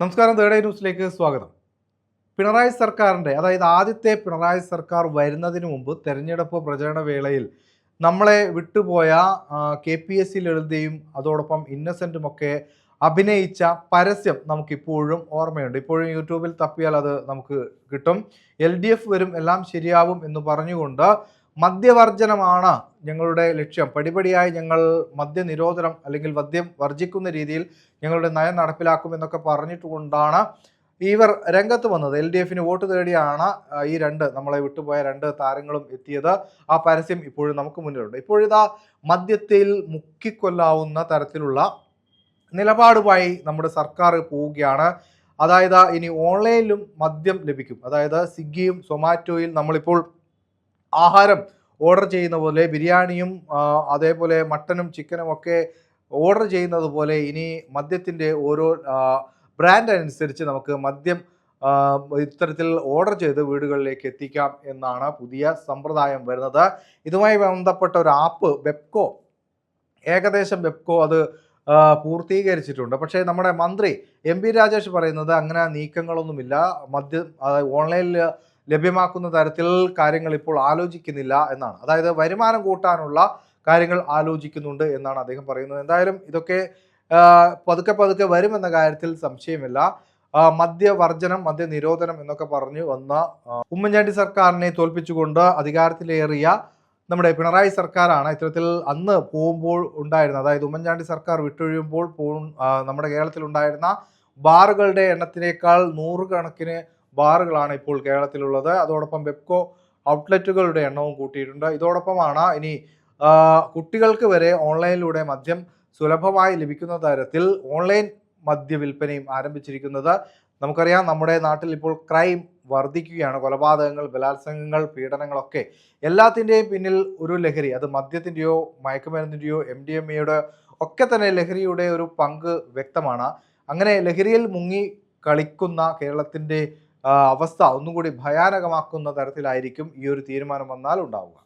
നമസ്കാരം third eye ന്യൂസിലേക്ക് സ്വാഗതം. പിണറായി സർക്കാരിന്റെ അതായത് ആദ്യത്തെ പിണറായി സർക്കാർ വരുന്നതിന് മുമ്പ് തെരഞ്ഞെടുപ്പ് പ്രചരണ വേളയിൽ നമ്മളെ വിട്ടുപോയ കെ പി എസ് സി ലളിതയും അതോടൊപ്പം ഇന്നസെന്റും ഒക്കെ അഭിനയിച്ച പരസ്യം നമുക്കിപ്പോഴും ഓർമ്മയുണ്ട്. ഇപ്പോഴും യൂട്യൂബിൽ തപ്പിയാൽ അത് നമുക്ക് കിട്ടും. എൽ ഡി എഫ് വരും എല്ലാം ശരിയാവും എന്ന് പറഞ്ഞുകൊണ്ട് മദ്യവർജനമാണ് ഞങ്ങളുടെ ലക്ഷ്യം. പടിപടിയായി ഞങ്ങൾ മദ്യനിരോധനം അല്ലെങ്കിൽ മദ്യം വർജിക്കുന്ന രീതിയിൽ ഞങ്ങളുടെ നയം നടപ്പിലാക്കും എന്നൊക്കെ പറഞ്ഞിട്ടുകൊണ്ടാണ് ഇവർ രംഗത്ത് വന്നത്. എൽ ഡി എഫിന് വോട്ട് തേടിയാണ് ഈ രണ്ട് നമ്മളെ വിട്ടുപോയ രണ്ട് താരങ്ങളും എത്തിയത്. ആ പരസ്യം ഇപ്പോഴും നമുക്ക് മുന്നിലുണ്ട്. ഇപ്പോഴിതാ മദ്യത്തിൽ മുക്കിക്കൊല്ലാവുന്ന തരത്തിലുള്ള നിലപാടുമായി നമ്മുടെ സർക്കാർ പോവുകയാണ്. അതായത് ഇനി ഓൺലൈനിലും മദ്യം ലഭിക്കും. അതായത് സ്വിഗ്ഗിയും സൊമാറ്റോയിൽ നമ്മളിപ്പോൾ ആഹാരം ഓർഡർ ചെയ്യുന്ന പോലെ ബിരിയാണിയും അതേപോലെ മട്ടനും ചിക്കനും ഒക്കെ ഓർഡർ ചെയ്യുന്നത് പോലെ ഇനി മദ്യത്തിന്റെ ഓരോ ബ്രാൻഡ് അനുസരിച്ച് നമുക്ക് മദ്യം ഇത്തരത്തിൽ ഓർഡർ ചെയ്ത് വീടുകളിലേക്ക് എത്തിക്കാം എന്നാണ് പുതിയ സമ്പ്രദായം വരുന്നത്. ഇതുമായി ബന്ധപ്പെട്ട ഒരു ആപ്പ് വെബ്കോ ഏകദേശം വെബ്കോ അത് പൂർത്തീകരിച്ചിട്ടുണ്ട്. പക്ഷേ നമ്മുടെ മന്ത്രി എം രാജേഷ് പറയുന്നത് അങ്ങനെ നീക്കങ്ങളൊന്നുമില്ല. മദ്യം ഓൺലൈനിൽ ലഭ്യമാക്കുന്ന തരത്തിൽ കാര്യങ്ങൾ ഇപ്പോൾ ആലോചിക്കുന്നില്ല എന്നാണ്. അതായത് വരുമാനം കൂട്ടാനുള്ള കാര്യങ്ങൾ ആലോചിക്കുന്നുണ്ട് എന്നാണ് അദ്ദേഹം പറയുന്നത്. എന്തായാലും ഇതൊക്കെ പതുക്കെ പതുക്കെ വരുമെന്ന കാര്യത്തിൽ സംശയമില്ല. മദ്യവർജനം മദ്യനിരോധനം എന്നൊക്കെ പറഞ്ഞു വന്ന ഉമ്മൻചാണ്ടി സർക്കാരിനെ തോൽപ്പിച്ചുകൊണ്ട് അധികാരത്തിലേറിയ നമ്മുടെ പിണറായി സർക്കാരാണ് ഇത്തരത്തിൽ അന്ന് പോകുമ്പോൾ ഉണ്ടായിരുന്നത്. അതായത് ഉമ്മൻചാണ്ടി സർക്കാർ വിട്ടൊഴിയുമ്പോൾ പോ നമ്മുടെ കേരളത്തിൽ ഉണ്ടായിരുന്ന ബാറുകളുടെ എണ്ണത്തിനേക്കാൾ നൂറുകണക്കിന് ബാറുകളാണ് ഇപ്പോൾ കേരളത്തിലുള്ളത്. അതോടൊപ്പം വെബ്കോ ഔട്ട്ലെറ്റുകളുടെ എണ്ണവും കൂട്ടിയിട്ടുണ്ട്. ഇതോടൊപ്പമാണ് ഇനി കുട്ടികൾക്ക് വരെ ഓൺലൈനിലൂടെ മദ്യം സുലഭമായി ലഭിക്കുന്ന തരത്തിൽ ഓൺലൈൻ മദ്യ വിൽപ്പനയും ആരംഭിച്ചിരിക്കുന്നത്. നമുക്കറിയാം നമ്മുടെ നാട്ടിൽ ഇപ്പോൾ ക്രൈം വർദ്ധിക്കുകയാണ്. കൊലപാതകങ്ങൾ ബലാത്സംഗങ്ങൾ പീഡനങ്ങളൊക്കെ എല്ലാത്തിന്റെയും പിന്നിൽ ഒരു ലഹരി. അത് മദ്യത്തിന്റെയോ മയക്കുമരുന്നിന്റെയോ എം ഡി എം എയുടെ ഒക്കെ തന്നെ ലഹരിയുടെ ഒരു പങ്ക് വ്യക്തമാണ്. അങ്ങനെ ലഹരിയിൽ മുങ്ങി കളിക്കുന്ന കേരളത്തിന്റെ അവസ്ഥ ഒന്നും കൂടി ഭയാനകമാക്കുന്ന തരത്തിലായിരിക്കും ഈ ഒരു തീരുമാനം വന്നാൽ ഉണ്ടാവുക.